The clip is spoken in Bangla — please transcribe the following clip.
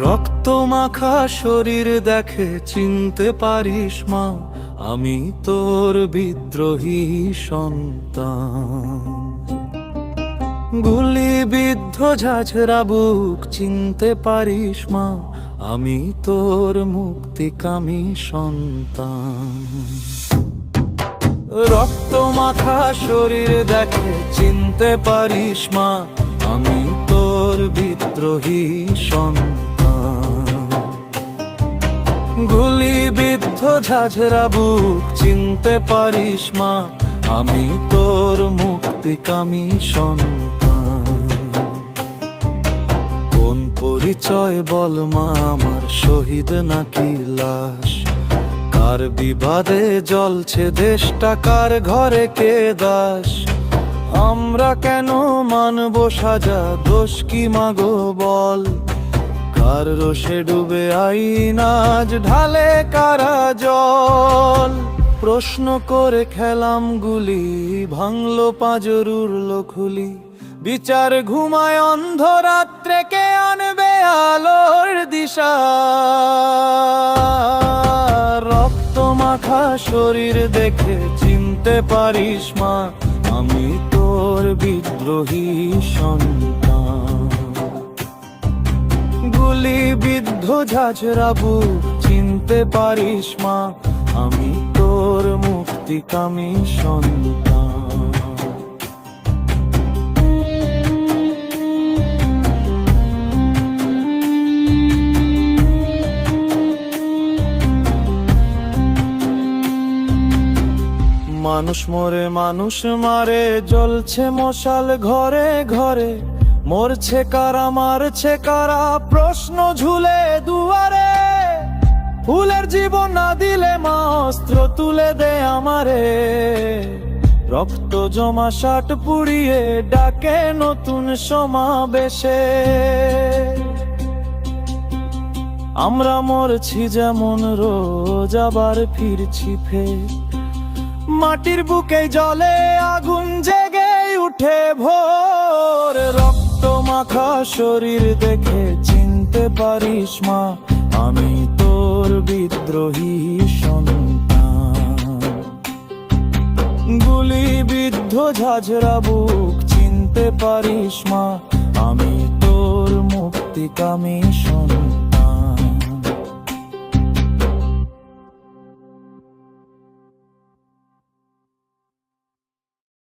রক্ত মাখা শরীর দেখে চিনতে পারিস মা, আমি তোর বিদ্রোহী সন্তান। গুলি বিদ্ধ ঝাঝরা বুক, চিনতে পারিস মা, আমি তোর মুক্তিকামী সন্তান। রক্ত মাখা শরীর দেখে চিনতে পারিস মা, আমি তোর বিদ্রোহী সন্তান। গুলি বিদ্ধ ঝাঝরা বুক, চিনতে পারিস মা, আমি তোর মুক্তিকামী সন্তান। কোন পরিচয় বল মা, আমার শহীদ নাকি লাশ? কার বিবাদে জলছে দেশটা, কার ঘরে কে দাস? আমরা কেন মানব সাজা, দোষ কি মাগো বল? কার রোষে ডুবে আইনাজ ঢালে কারা জল প্রশ্ন করে খেলাম গুলি, ভাঙলো পাঁজর উড়লো খুলি বিচার ঘুমায় অন্ধরাত্রে, কে আনবে আলোর দিশা? রক্ত মাখা শরীর দেখে চিনতে পারিস মা, আমি তোর বিদ্রোহী সন্তান। গুলি বিদ্ধ ঝাঝরা বুক চিনতে পারিস মা, আমি তোর মুক্তিকামী সন্তান। মানুষ মরে, মানুষ মারে, জ্বলছে মশাল ঘরে ঘরে। মরছে কারা মারছে কারা প্রশ্ন ঝুলে দুয়ারে। ফুলের জীবন না দিলে মা অস্ত্র তুলে দে আমারে। রক্ত জমা শাট পুড়িয়ে ডাকে নতুন সমাবেশে। আমরা মরছি যেমন রোজ, আবার ফিরছি ফের। মাটির বুকে জলে আগুন জেগে উঠে ভোর। মাখা শরীর দেখে চিনতে পারিস মা, আমি তোর বিদ্রোহী সন্তান। গুলি বিদ্ধ ঝাঝরা বুক, চিনতে পারিস মা, আমি তোর মুক্তিকামী সন্তান।